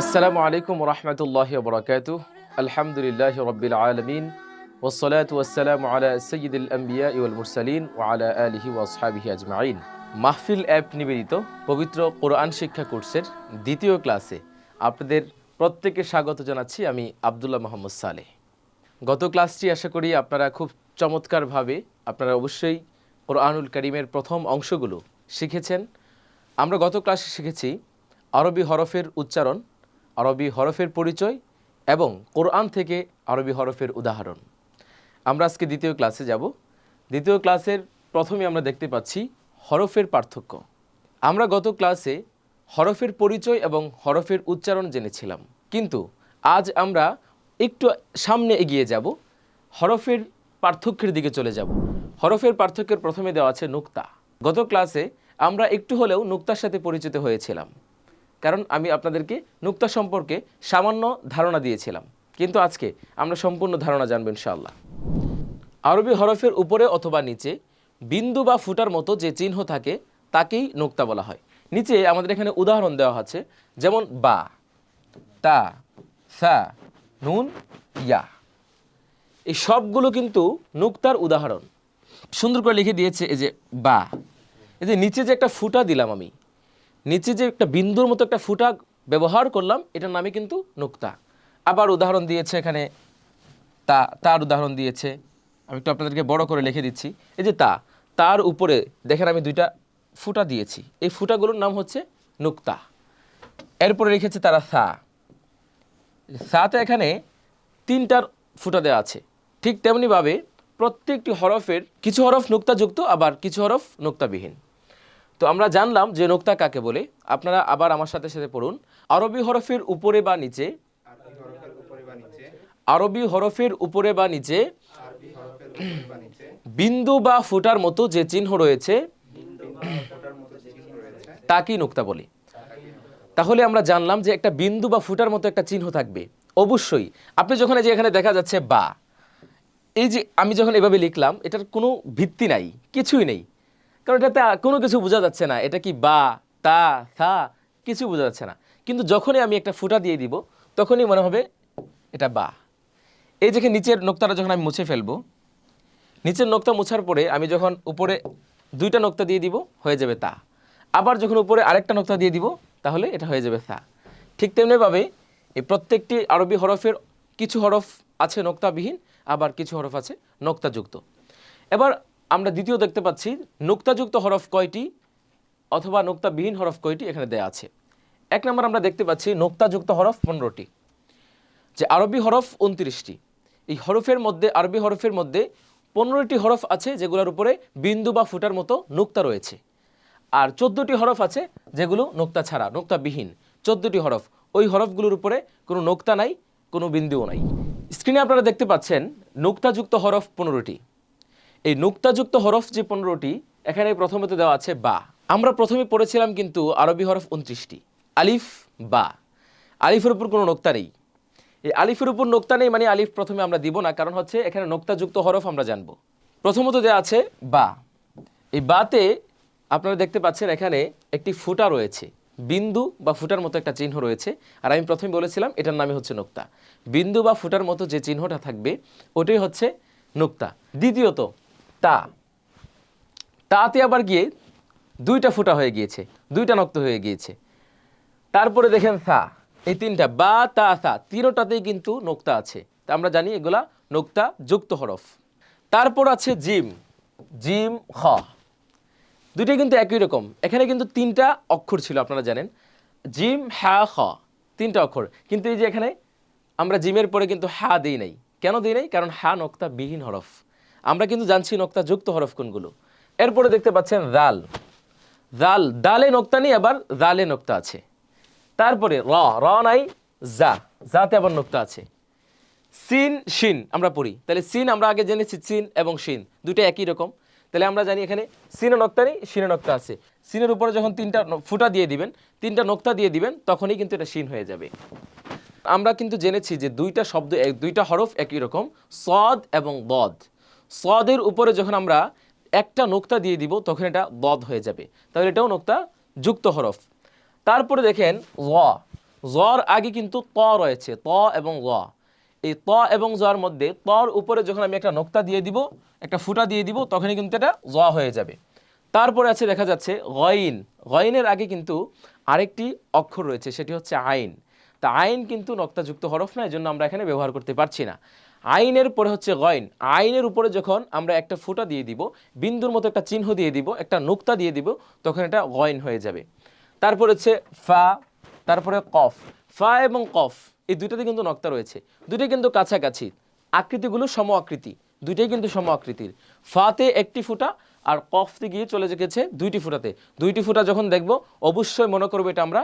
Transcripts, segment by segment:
আসসালামু আলাইকুম রহমতুল্লাহ বরকাত আলহামদুলিল্লাহ রবিল আলমিন ওয়াসালাম আলা সঈদুল আম্বিয়া ইউল মুরসালিন ওয়ালা আলিহি ওয়াসহাবিহি আজমাইন মাহফিল অ্যাপ নিবেদিত পবিত্র কোরআন শিক্ষা কোর্সের দ্বিতীয় ক্লাসে আপনাদের প্রত্যেকে স্বাগত জানাচ্ছি আমি আবদুল্লাহ মোহাম্মদ সালেহ। গত ক্লাসটি আশা করি আপনারা খুব চমৎকারভাবে আপনারা অবশ্যই কোরআনুল করিমের প্রথম অংশগুলো শিখেছেন। আমরা গত ক্লাসে শিখেছি আরবি হরফের উচ্চারণ, আরবি হরফের পরিচয় এবং কোরআন থেকে আরবি হরফের উদাহরণ। আমরা আজকে দ্বিতীয় ক্লাসে যাব। দ্বিতীয় ক্লাসের প্রথমে আমরা দেখতে পাচ্ছি হরফের পার্থক্য। আমরা গত ক্লাসে হরফের পরিচয় এবং হরফের উচ্চারণ জেনেছিলাম। কিন্তু আজ আমরা একটু সামনে এগিয়ে যাব, হরফের পার্থক্যের দিকে চলে যাব। হরফের পার্থক্যের প্রথমে দেওয়া আছে নুক্তা। গত ক্লাসে আমরা একটু হলেও নুক্তার সাথে পরিচিত হয়েছিলাম, কারণ আমি আপনাদেরকে নুক্তা সম্পর্কে সামান্য ধারণা দিয়েছিলাম। কিন্তু আজকে আমরা সম্পূর্ণ ধারণা জানব ইনশাআল্লাহ। আরবি হরফের উপরে অথবা নিচে বিন্দু বা ফুটার মতো যে চিহ্ন থাকে, তাকেই নোক্তা বলা হয়। নিচে আমাদের এখানে উদাহরণ দেওয়া আছে, যেমন বা, তা, সা নুন, ইয়া। এই সবগুলো কিন্তু নুক্তার উদাহরণ। সুন্দর করে লিখে দিয়েছে এই যে বা। এই যে নিচে যে একটা ফুটা দিলাম আমি, নিচে যে একটা বিন্দুর মতো একটা ফুটা ব্যবহার করলাম, এটার নামে কিন্তু নুক্তা। আবার উদাহরণ দিয়েছে এখানে, তা, তার উদাহরণ দিয়েছে। আমি একটু আপনাদেরকে বড় করে লিখে দিচ্ছি। এই যে তা, তার উপরে দেখেন আমি দুইটা ফুটা দিয়েছি। এই ফুটাগুলোর নাম হচ্ছে নুক্তা। এরপরে রেখেছে তারা সা। সাতে এখানে তিনটার ফুটা দেওয়া আছে। ঠিক তেমনিভাবে প্রত্যেকটি হরফের কিছু হরফ নুক্তাযুক্ত আবার কিছু হরফ নুক্তাবিহীন। তো আমরা জানলাম যে নোক্তা কাকে বলে। আপনারা আবার আমার সাথে সাথে পড়ুন। আরবি হরফের উপরে বা নিচে। আরবি হরফের উপরে বা নিচে। বিন্দু বা ফুটার মতো যে চিহ্ন রয়েছে বিন্দু বা ফোঁটার মতো যে চিহ্ন রয়েছে তাকেই নোক্তা বলি। তাহলে আমরা জানলাম যে একটা বিন্দু বা ফুটার মতো একটা চিহ্ন থাকবে। অবশ্যই, আপনি যখন এই যে এখানে দেখা যাচ্ছে বা, এই যে আমি যখন এভাবে লিখলাম, এটার কোনো ভিত্তি নাই, কিছুই নেই। কারণ এটাতে কোনো কিছু বোঝা যাচ্ছে না, এটা কি বা, তা, থা কিছু বোঝা যাচ্ছে না। কিন্তু যখনই আমি একটা ফুটা দিয়ে দিব, তখনই মনে হবে এটা বা। এই যে নিচের নোক্তাটা যখন আমি মুছে ফেলব, নিচের নোক্তা মোছার পরে আমি যখন উপরে দুইটা নোক্তা দিয়ে দিব, হয়ে যাবে তা। আবার যখন উপরে আরেকটা নোক্তা দিয়ে দিব তাহলে এটা হয়ে যাবে সা ঠিক তেমনিভাবে এই প্রত্যেকটি আরবি হরফের কিছু হরফ আছে নোক্তাবিহীন, আবার কিছু হরফ আছে নোক্তাযুক্ত। এবার আমরা দ্বিতীয় দেখতে পাচ্ছি, নোক্তাযুক্ত হরফ কয়টি অথবা নোক্তাবিহীন হরফ কয়টি এখানে দেয়া আছে। এক নম্বর আমরা দেখতে পাচ্ছি, নোক্তাযুক্ত হরফ পনেরোটি। যে আরবি হরফ উনত্রিশটি। এই হরফের মধ্যে, আরবি হরফের মধ্যে পনেরোটি হরফ আছে যেগুলোর উপরে বিন্দু বা ফুটার মতো নোক্তা রয়েছে। আর চোদ্দোটি হরফ আছে যেগুলো নোক্তা ছাড়া, নোক্তাবিহীন। চোদ্দোটি হরফ। ওই হরফগুলোর উপরে কোনো নোক্তা নাই, কোনো বিন্দুও নাই। স্ক্রিনে আপনারা দেখতে পাচ্ছেন নোক্তাযুক্ত হরফ পনেরোটি। এই নোক্তাযুক্ত হরফ যে পনেরোটি, এখানে প্রথমত দেওয়া আছে বা। আমরা প্রথমে পড়েছিলাম কিন্তু আরবি হরফ উনত্রিশটি। আলিফ, বা। আলিফের উপর কোনো নোক্তা নেই। এই আলিফের উপর নোক্তা নেই মানে আলিফ প্রথমে আমরা দিব না, কারণ হচ্ছে এখানে নোক্তাযুক্ত হরফ আমরা জানব। প্রথমত দেওয়া আছে বা। এই বাতে আপনারা দেখতে পাচ্ছেন এখানে একটি ফুটা রয়েছে। বিন্দু বা ফুটার মতো একটা চিহ্ন রয়েছে। আর আমি প্রথমে বলেছিলাম, এটার নামে হচ্ছে নোক্তা। বিন্দু বা ফুটার মতো যে চিহ্নটা থাকবে, ওটাই হচ্ছে নোক্তা। দ্বিতীয়ত, তা। তাতে আবার গিয়ে দুইটা ফুটা হয়ে গিয়েছে, দুইটা নক্ত হয়ে গিয়েছে। তারপরে দেখেন সা, এই তিনটা, বা, তা, সা, তিনোটাতেই কিন্তু নোক্তা আছে। তা আমরা জানি এগুলা নোক্তা যুক্ত হরফ। তারপর আছে জিম। জিম, খ। দুইটাই কিন্তু একই রকম। এখানে কিন্তু তিনটা অক্ষর ছিল, আপনারা জানেন। জিম হ্যা খ, তিনটা অক্ষর। কিন্তু এই যে এখানে আমরা জিমের পরে কিন্তু হ্যা দিই নাই। কেন দিই নাই? কারণ হ্যা নক্তা বিহীন হরফ। আমরা কিন্তু জানছি নক্তা যুক্ত হরফ কোনগুলো। এরপরে দেখতে পাচ্ছেন রাল জাল দালে নোক্তা নেই, আবার জালে নোক্তা আছে। তারপরে র র নাই, জা। জাতে আবার নোক্তা আছে। সিন, শিন আমরা পড়ি। তাহলে সিন আমরা আগে জেনেছি, সিন এবং শিন। দুটো একই রকম। তাহলে আমরা জানি এখানে সিনে নক্তা নেই শিনে নক্তা আছে। সিনের উপরে যখন তিনটা ফুটা দিয়ে দিবেন, তিনটা নোক্তা দিয়ে দিবেন, তখনই কিন্তু এটা শিন হয়ে যাবে। আমরা কিন্তু জেনেছি যে দুইটা শব্দ দুইটা হরফ একই রকম, সদ এবং বদ সদের উপরে যখন আমরা একটা নোক্তা দিয়ে দিব, তখন এটা বদ হয়ে যাবে। তাহলে এটাও নোক্তা যুক্ত হরফ। তারপরে দেখেন ল জর আগে কিন্তু ত রয়েছে, ত এবং ল এই ত এবং জর মধ্যে, তর উপরে যখন আমি একটা নোক্তা দিয়ে দিব একটা ফুটা দিয়ে দিব, তখনই কিন্তু এটা জ হয়ে যাবে। তারপরে আছে দেখা যাচ্ছে গইন। গইনের আগে কিন্তু আরেকটি অক্ষর রয়েছে, সেটি হচ্ছে আইন। তা আইন কিন্তু নক্তাযুক্ত হরফ না, এজন্য আমরা এখানে ব্যবহার করতে পারছি না। আইনের পরে হচ্ছে গইন। আইনের উপরে যখন আমরা একটা ফুটা দিয়ে দিব, বিন্দুর মতো একটা চিহ্ন দিয়ে দিব, একটা নুক্তা দিয়ে দিব, তখন এটা গইন হয়ে যাবে। তারপর হচ্ছে ফা, তারপরে কফ। ফা এবং কফ, এই দুইটাতে কিন্তু নক্তা রয়েছে। দুইটাই কিন্তু কাছাকাছি। আকৃতিগুলো সম আকৃতি। দুইটাই কিন্তু সম আকৃতির ফাতে একটি ফুটা আর কফতে গিয়ে চলে গেছে দুইটি ফুটাতে। দুইটি ফুটা যখন দেখব, অবশ্যই মনে করব এটা আমরা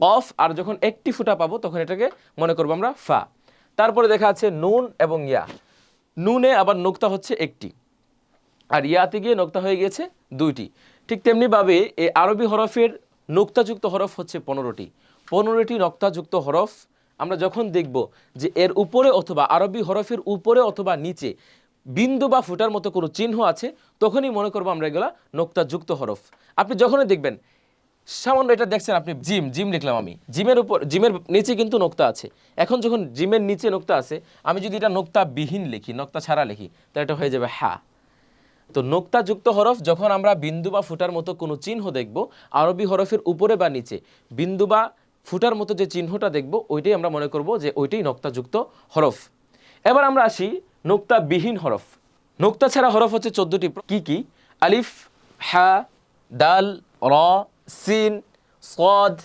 কফ, আর যখন একটি ফুটা পাবো তখন এটাকে মনে করব আমরা ফা। তারপরে দেখা আছে নুন এবং ইয়া। নুনে আবার নোক্তা হচ্ছে একটি। আর ইয়াতে গিয়ে নোক্তা হয়ে গিয়েছে দুইটি। ঠিক তেমনিভাবে এই আরবি হরফের নোক্তাযুক্ত হরফ হচ্ছে পনেরোটি। পনেরোটি নোক্তাযুক্ত হরফ আমরা যখন দেখব যে এর উপরে অথবা আরবি হরফের উপরে অথবা নিচে বিন্দু বা ফুটার মতো কোনো চিহ্ন আছে, তখনই মনে করব আমরা এগুলা নোক্তাযুক্ত হরফ। আপনি যখনই দেখবেন, সামান্য এটা দেখছেন আপনি জিম জিম লিখলাম আমি। জিমের উপর, জিমের নিচে কিন্তু নোক্তা আছে। এখন যখন জিমের নিচে নোক্তা আছে, আমি যদি এটা নোক্তা বিহীন লিখি, নোক্তা ছাড়া লিখি তাহলে এটা হয়ে যাবে হ্যাঁ তো নোক্তাযুক্ত হরফ, যখন আমরা বিন্দু বা ফুটার মতো কোনো চিহ্ন দেখব, আরবি হরফের উপরে বা নিচে, বিন্দু বা ফুটার মতো যে চিহ্নটা দেখব, ওইটাই আমরা মনে করব যে ওইটাই নোক্তাযুক্ত হরফ। এবার আমরা আসি নোক্তাবিহীন হরফ। নোক্তা ছাড়া হরফ হচ্ছে চোদ্দটি কি কি? আলিফ, হা, দাল, র, সিন, সদ,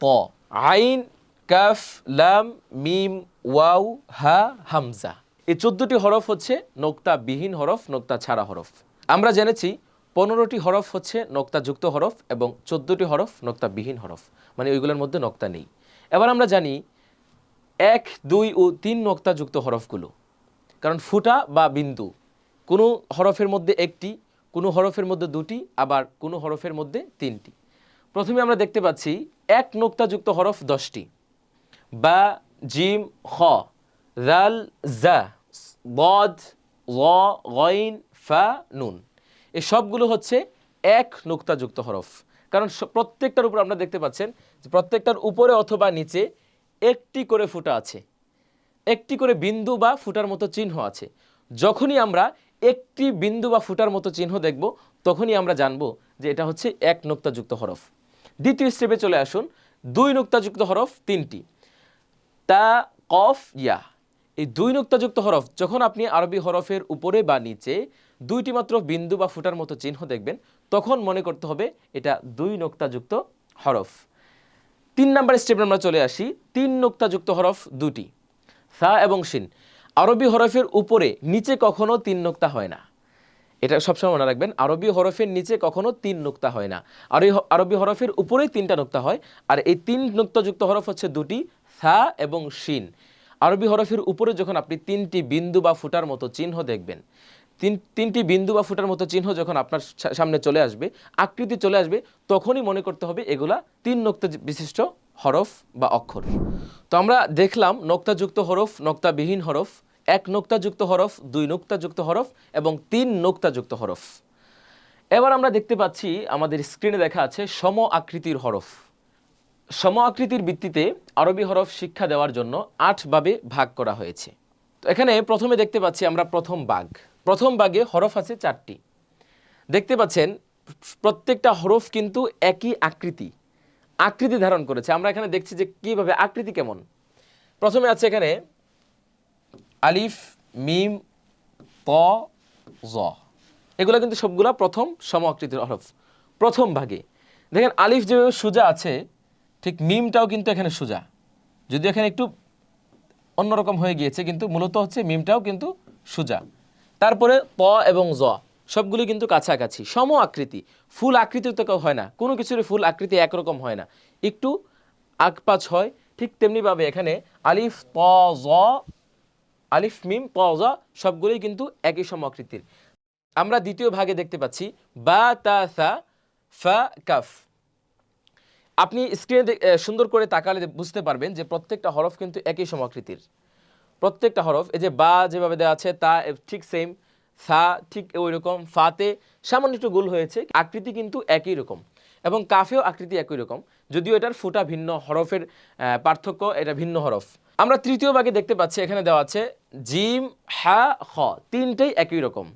ত। আইন, কাফ, লাম, মিম ওয়াউ হা, হামজা। এই চোদ্দটি হরফ হচ্ছে নোক্তাবিহীন হরফ, নোক্তা ছাড়া হরফ। আমরা জেনেছি পনেরোটি হরফ হচ্ছে নোক্তাযুক্ত হরফ এবং চোদ্দটি হরফ নোক্তাবিহীন হরফ। মানে ওইগুলোর মধ্যে নোক্তা নেই। এবার আমরা জানি এক, দুই ও তিন নোক্তাযুক্ত হরফগুলো। কারণ ফুটা বা বিন্দু, কোনো হরফের মধ্যে একটি, কোনো হরফের মধ্যে দুটি, আবার কোনো হরফের মধ্যে তিনটি। প্রথমে আমরা দেখতে পাচ্ছি এক নোক্তাযুক্ত হরফ দশটি। বা, জিম খ রাল, জা, বদ গইন, ফা, নুন। এই সবগুলো হচ্ছে এক নোক্তাযুক্ত হরফ। কারণ প্রত্যেকটার উপর আপনারা দেখতে পাচ্ছেন যে প্রত্যেকটার উপরে অথবা নিচে একটি করে ফুটা আছে। একটি করে বিন্দু বা ফুটার মতো চিহ্ন আছে। যখনই আমরা একটি বিন্দু বা ফুটার মতো চিহ্ন দেখব, তখনই আমরা জানব যে এটা হচ্ছে এক নোক্তাযুক্ত হরফ। দ্বিতীয় স্টেপে চলে আসুন। দুই নোক্তাযুক্ত হরফ তিনটি। তা, কফ, ইয়া। এই দুই নোক্তাযুক্ত হরফ, যখন আপনি আরবি হরফের উপরে বা নিচে দুইটি মাত্র বিন্দু বা ফুটার মতো চিহ্ন দেখবেন, তখন মনে করতে হবে এটা দুই নোক্তাযুক্ত হরফ। তিন নাম্বার স্টেপে আমরা চলে আসি। তিন নোক্তাযুক্ত হরফ দুটি। সা এবং শিন। আরবি হরফের উপরে নিচে কখনো তিন নোক্তা হয় না। এটা সবসময় মনে রাখবেন, আরবি হরফের নিচে কখনো তিন নোক্তা হয় না। আর আরবি হরফের উপরেই তিনটা নোক্তা হয়, আর এই তিন নোক্তাযুক্ত হরফ হচ্ছে দুটি সা এবং শিন। আরবি হরফের উপরে যখন আপনি তিনটি বিন্দু বা ফুটার মতো চিহ্ন দেখবেন, তিন, তিনটি বিন্দু বা ফুটার মতো চিহ্ন যখন আপনার সামনে চলে আসবে, আকৃতি চলে আসবে, তখনই মনে করতে হবে এগুলা তিন নোক্তা বিশিষ্ট হরফ বা অক্ষর। তো আমরা দেখলাম নোক্তাযুক্ত হরফ, নোক্তাবিহীন হরফ, এক নোক্তাযুক্ত হরফ, দুই নোক্তাযুক্ত হরফ এবং তিন নোক্তাযুক্ত হরফ। এবার আমরা দেখতে পাচ্ছি আমাদের স্ক্রিনে দেখা আছে সম আকৃতির হরফ। সম আকৃতির ভিত্তিতে আরবি হরফ শিক্ষা দেওয়ার জন্য আট ভাবে ভাগ করা হয়েছে। তো এখানে প্রথমে দেখতে পাচ্ছি আমরা প্রথম বাঘ। প্রথম বাঘে হরফ আছে চারটি। দেখতে পাচ্ছেন, প্রত্যেকটা হরফ কিন্তু একই আকৃতি। আকৃতি ধারণ করেছে। আমরা এখানে দেখছি যে কীভাবে আকৃতি কেমন। প্রথমে আছে এখানে আলিফ, মিম, প, জ। এগুলো কিন্তু সবগুলা প্রথম সম আকৃতির হরফ প্রথম ভাগে। দেখেন, আলিফ যেভাবে সোজা আছে, ঠিক মিমটাও কিন্তু এখানে সোজা। যদি এখানে একটু অন্যরকম হয়ে গিয়েছে, কিন্তু মূলত হচ্ছে মিমটাও কিন্তু সোজা। তারপরে প এবং জ। সবগুলি কিন্তু কাছাকাছি, সম আকৃতি। ফুল আকৃতি তো কেউ হয় না। কোনো কিছুর ফুল আকৃতি একরকম হয় না। একটু আকপাচ হয় ঠিক তেমনিভাবে এখানে আলিফ প জ, আলিফ, মিম, প, জ সবগুলোই কিন্তু একই সম আকৃতির। আমরা দ্বিতীয় ভাগে দেখতে পাচ্ছি, বা, তা, সা, ফা, কাফ। আপনি স্ক্রিনে সুন্দর করে তাকালে বুঝতে পারবেন যে প্রত্যেকটা হরফ কিন্তু একই সমাকৃতির প্রত্যেকটা হরফ, এই যে বা যেভাবে দেওয়া আছে, তা ঠিক সেম সা ঠিক ওই রকম ফাতে সামান্য একটু গোল হয়েছে, আকৃতি কিন্তু একই রকম এবং কাফেও আকৃতি একই রকম, যদিও এটার ফুটা ভিন্ন, হরফের পার্থক্য এটা ভিন্ন হরফ। আমরা তৃতীয় ভাগে দেখতে পাচ্ছি, এখানে দেওয়া আছে, জিম, হা, খ, তিনটেই একই রকম।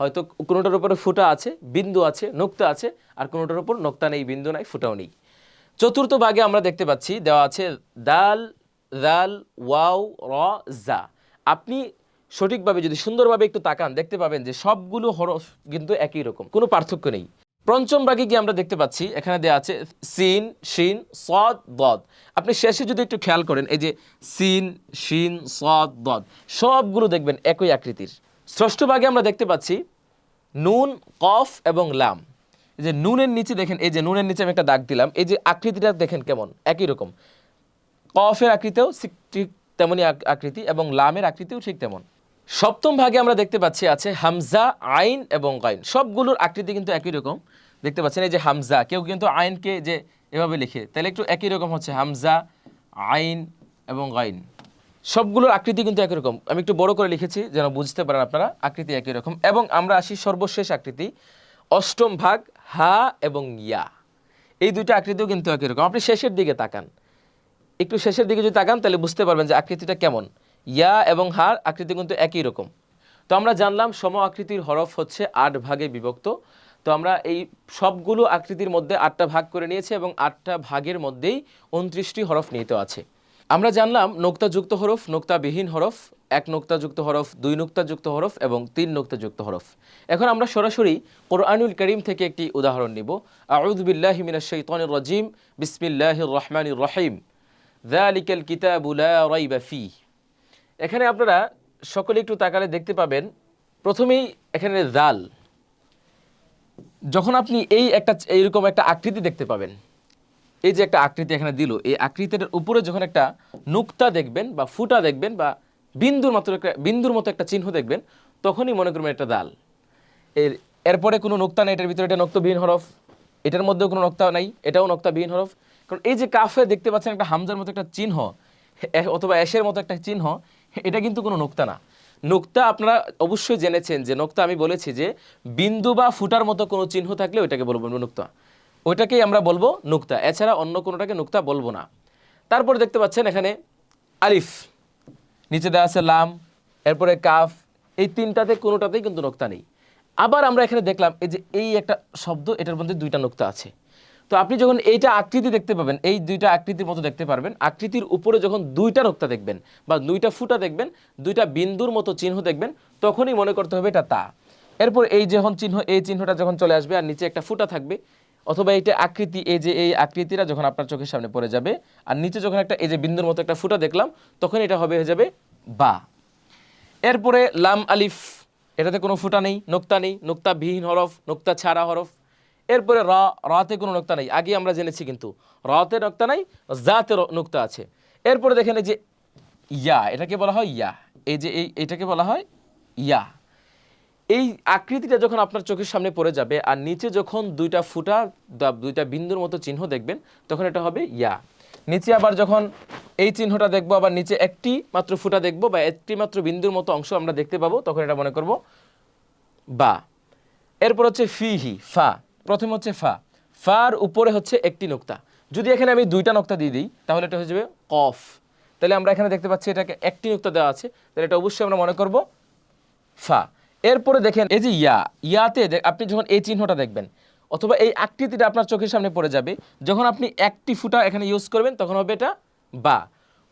হয়তো কোনোটার উপরে ফুটা আছে, বিন্দু আছে, নোক্তা আছে, আর কোনোটার উপর নোক্তা নেই, বিন্দু নাই, ফুটাও নেই। চতুর্থ ভাগে আমরা দেখতে পাচ্ছি, দেওয়া আছে, দাল দাল, ওয়াও, র, জা। আপনি সঠিকভাবে, যদি সুন্দরভাবে একটু তাকান, দেখতে পাবেন যে সবগুলো হরফ কিন্তু একই রকম, কোনো পার্থক্য নেই। পঞ্চম ভাগে কি আমরা দেখতে পাচ্ছি, এখানে দেওয়া আছে সিন, শিন, সদ, দদ। আপনি শেষে যদি একটু খেয়াল করেন, এই যে সিন, শিন, সদ, দদ, সবগুলো দেখবেন একই আকৃতির। ষষ্ঠ ভাগে আমরা দেখতে পাচ্ছি নুন, কফ এবং লাম। এই যে নুনের নিচে দেখেন, এই যে নুনের নিচে আমি একটা দাগ দিলাম, এই যে আকৃতিটা দেখেন কেমন? একই রকম। কফের আকৃতিও ঠিক তেমনই আকৃতি এবং লামের আকৃতিও ঠিক তেমন। সপ্তম ভাগে আমরা দেখতে পাচ্ছি আছে হামজা, আইন এবং গাইন। সবগুলোর আকৃতি কিন্তু একই রকম। দেখতে পাচ্ছেন এই যে হামজা, কেউ কিন্তু আইনকে যে এভাবে লিখে, তাহলে একটু একই রকম হচ্ছে হামজা, আইন এবং গাইন। সবগুলোর আকৃতি কিন্তু একই রকম। আমি একটু বড় করে লিখেছি যেন বুঝতে পারেন আপনারা, আকৃতি একই রকম। এবং আমরা আসি সর্বশেষ আকৃতি, অষ্টম ভাগ, হা এবং ইয়া। এই দুইটা আকৃতিও কিন্তু একই রকম। আপনি শেষের দিকে তাকান। একটু শেষের দিকে যদি তাকান, তাহলে বুঝতে পারবেন যে আকৃতিটা কেমন। ইয়া এবং হার আকৃতি কিন্তু একই রকম। তো আমরা জানলাম সম আকৃতির হরফ হচ্ছে আট ভাগে বিভক্ত। তো আমরা এই সবগুলো আকৃতির মধ্যে আটটা ভাগ করে নিয়েছি এবং আটটা ভাগের মধ্যেই উনত্রিশটি হরফ নিহিত আছে। আমরা জানলাম নোক্তাযুক্ত হরফ, নোক্তাবিহীন হরফ, এক নোক্তাযুক্ত হরফ, দুই নোক্তাযুক্ত হরফ এবং তিন নোক্তাযুক্ত হরফ। এখন আমরা সরাসরি কোরআনুল করিম থেকে একটি উদাহরণ নিব। আউযু বিল্লাহি মিনাশ শাইতানির রাজিম, বিসমিল্লাহির রহমানির রহিম। যালিকাল কিতাবু লা রাইবা ফীহ। এখানে আপনারা সকলে একটু তাকালে দেখতে পাবেন, প্রথমেই এখানে জাল। যখন আপনি এই একটা, এইরকম একটা আকৃতি দেখতে পাবেন, এই যে একটা আকৃতি এখানে দিল, এই আকৃতির উপরে যখন একটা নুক্তা দেখবেন বা ফুটা দেখবেন বা বিন্দুর মতো একটা, বিন্দুর মতো একটা চিহ্ন দেখবেন, তখনই মনে করবেন একটা দাল এর, এরপরে কোনো নোক্তা নেই, এটার ভিতরে এটা নক্তবিহীন হরফ, এটার মধ্যেও কোনো নক্তা নাই, এটাও নক্তাবিহীন হরফ। কারণ এই যে কাফে দেখতে পাচ্ছেন একটা হামজার মতো একটা চিহ্ন অথবা অ্যাশের মতো একটা চিহ্ন এটা কিন্তু কোনো নোক্তা না। নোক্তা আপনারা অবশ্যই জেনেছেন যে, নোক্তা আমি বলেছি যে, বিন্দু বা ফুটার মতো কোনো চিহ্ন থাকলে ওইটাকে বলব নোক্তা। ওইটাকেই আমরা বলব নোক্তা। এছাড়া অন্য কোনোটাকে নোক্তা বলব না। তারপরে দেখতে পাচ্ছেন এখানে আলিফ। নিচে দেওয়া আছে লাম, এরপরে কাফ। এই তিনটাতে কোনোটাতেই কিন্তু নোক্তা নেই। আবার আমরা এখানে দেখলাম, এই যে এই একটা শব্দ, এটার মধ্যে দুইটা নোক্তা আছে। তো আপনি যখন এইটা আকৃতি দেখতে পাবেন, এই দুইটা আকৃতির মতো দেখতে পারবেন। আকৃতির উপরে যখন দুইটা নোক্তা দেখবেন বা দুইটা ফুটা দেখবেন, দুইটা বিন্দুর মতো চিহ্ন দেখবেন, তখনই মনে করতে হবে এটা তা। এরপর এই যখন চিহ্ন, এই চিহ্নটা যখন চলে আসবে আর নিচে একটা ফুটা থাকবে, অথবা এইটা আকৃতি, এই যে এই আকৃতিটা যখন আপনার চোখের সামনে পড়ে যাবে, আর নিচে যখন একটা, এই যে বিন্দুর মতো একটা ফুটা দেখলাম, তখন এটা হবে, হয়ে যাবে বা। এরপরে লাম আলিফ, এটাতে কোনো ফুটা নেই, নোক্তা নেই, নোক্তা বিহীন হরফ, নোক্তা ছাড়া হরফ এরপরে র, রাতে কোনো নোক্তা নেই। আগে আমরা জেনেছি কিন্তু, রতে নোক্তা নাই জাতে নোক্তা আছে। এরপরে দেখেন এই যে ইয়া, এটাকে বলা হয় ইয়া। এই যে এই, এটাকে বলা হয় ইয়া। এই আকৃতিটা যখন আপনার চোখের সামনে পড়ে যাবে আর নিচে যখন দুইটা ফুটা দুইটা বিন্দুর মতো চিহ্ন দেখবেন, তখন এটা হবে ইয়া। নিচে আবার যখন এই চিহ্নটা দেখব, আবার নিচে একটি মাত্র ফুটা দেখব বা একটি মাত্র বিন্দুর মতো অংশ আমরা দেখতে পাবো, তখন এটা মনে করব বা। এরপর হচ্ছে ফিহি, ফা। প্রথম হচ্ছে ফা। ফার উপরে হচ্ছে একটি নোক্তা। যদি এখানে আমি দুইটা নোক্তা দিয়ে দিই, তাহলে এটা হয়ে যাবে কফ। তাহলে আমরা এখানে দেখতে পাচ্ছি এটাকে একটি নোক্তা দেওয়া আছে। তাহলে এটা অবশ্যই আমরা মনে করব ফা। এরপরে দেখেন, এই যে ইয়া। ইয়াতে আপনি যখন এই চিহ্নটা দেখবেন, অথবা এই আকৃতিটা আপনার চোখের সামনে পড়ে যাবে, যখন আপনি একটি ফুটা এখানে ইউজ করবেন, তখন হবে এটা বা।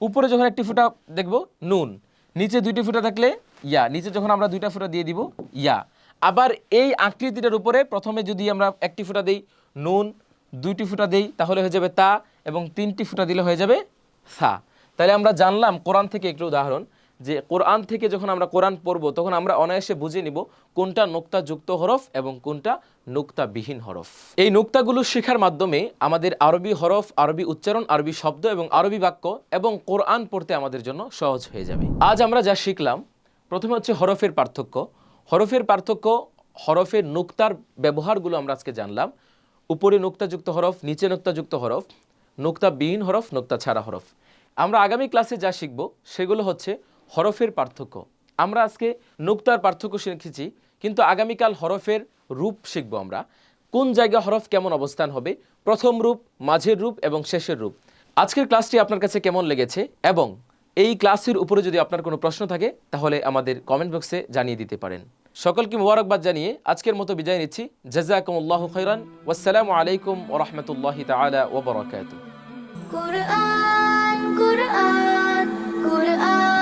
উপরে যখন একটি ফুটা দেখব, নুন। নিচে দুইটি ফুটা থাকলে ইয়া। নিচে যখন আমরা দুইটা ফুটা দিয়ে দিব, ইয়া। আবার এই আকৃতিটার উপরে প্রথমে যদি আমরা একটি ফুটা দেই, নুন, দুইটি ফুটা দেই, তাহলে হয়ে যাবে তা এবং তিনটি ফুটা দিলে হয়ে যাবে সা। তাহলে আমরা জানলাম কোরআন থেকে একটু উদাহরণ যে কোরআন থেকে যখন আমরা কোরআন পড়ব, তখন আমরা অনায়াসে বুঝে নিব কোনটা নোক্তা যুক্ত হরফ এবং কোনটা নোক্তাবিহীন হরফ। এই নোক্তাগুলো শেখার মাধ্যমে আমাদের আরবি হরফ, আরবি উচ্চারণ, আরবি শব্দ এবং আরবি বাক্য এবং কোরআন পড়তে আমাদের জন্য সহজ হয়ে যাবে। আজ আমরা যা শিখলাম, প্রথমে হচ্ছে হরফের পার্থক্য। হরফের পার্থক্য, হরফের নোক্তার ব্যবহারগুলো আমরা আজকে জানলাম। উপরে নোক্তাযুক্ত হরফ, নিচে নোক্তাযুক্ত হরফ, নোক্তাবিহীন হরফ নোক্তা ছাড়া হরফ। আমরা আগামী ক্লাসে যা শিখব, সেগুলো হচ্ছে হরফের পার্থক্য। আমরা আজকে নোক্তার পার্থক্য শিখেছি, কিন্তু আগামীকাল হরফের রূপ শিখব আমরা। কোন জায়গা হরফ কেমন অবস্থান হবে? প্রথম রূপ, মাঝের রূপ এবং শেষের রূপ। আজকের ক্লাসটি আপনার কাছে কেমন লেগেছে এবং এই ক্লাসের উপরে যদি আপনার কোনো প্রশ্ন থাকে তাহলে আমাদের কমেন্ট বক্সে জানিয়ে দিতে পারেন। সকলকে মোবারকবাদ জানিয়ে আজকের মতো বিদায় নিচ্ছি। জাজাকুমুল্লাহ খৈরান ওয়াসালামু আলাইকুম ওরহমতুল্লাহি তালা ওয়া বারাকাতুহু। কুরআন কুরআন Quran,